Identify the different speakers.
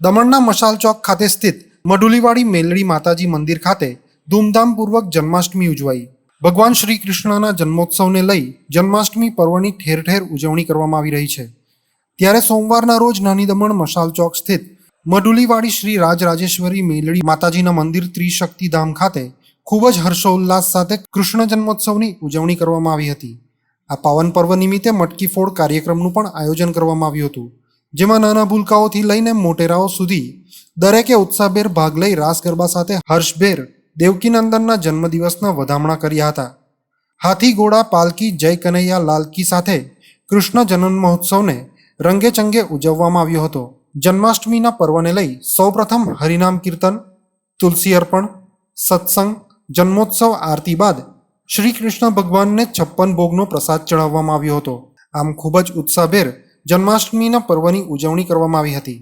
Speaker 1: દમણના મશાલ ચોક ખાતે સ્થિત મઢુલીવાડી મેલડી માતાજી મંદિર ખાતે ધૂમધામપૂર્વક જન્માષ્ટમી ઉજવાઈ. ભગવાન શ્રી કૃષ્ણના જન્મોત્સવને લઈ જન્માષ્ટમી પર્વની ઠેર ઠેર ઉજવણી કરવામાં આવી રહી છે. ત્યારે સોમવારના રોજ નાની દમણ મશાલ ચોક સ્થિત મઢુલીવાડી શ્રી રાજરાજેશ્વરી મેલડી માતાજીના મંદિર ત્રિશક્તિધામ ખાતે ખૂબ જ હર્ષોલ્લાસ સાથે કૃષ્ણ જન્મોત્સવની ઉજવણી કરવામાં આવી હતી. આ પાવન પર્વ નિમિત્તે મટકી ફોડ કાર્યક્રમનું પણ આયોજન કરવામાં આવ્યું હતું. જેમાં નાના ભૂલકાઓથી લઈને મોટેરાઓ સુધી દરેકે ઉત્સાહભેર ભાગ લઈ રાસ ગરબા સાથે હર્ષભેર દેવકીનંદનના જન્મદિવસના વધામણા કર્યા હતા. હાથી ઘોડા પાલકી જય કનૈયા, લાલકી સાથે કૃષ્ણ જન્મ મહોત્સવને રંગે ચંગે ઉજવવામાં આવ્યો હતો. જન્માષ્ટમીના પર્વને લઈ સૌપ્રથમ હરિનામ કીર્તન, તુલસી અર્પણ, સત્સંગ, જન્મોત્સવ આરતી બાદ શ્રી કૃષ્ણ ભગવાનને છપ્પન ભોગનો પ્રસાદ ચઢાવવામાં આવ્યો હતો. આમ ખૂબ જ ઉત્સાહભેર જન્માષ્ટમીના પર્વની ઉજવણી કરવામાં આવી હતી.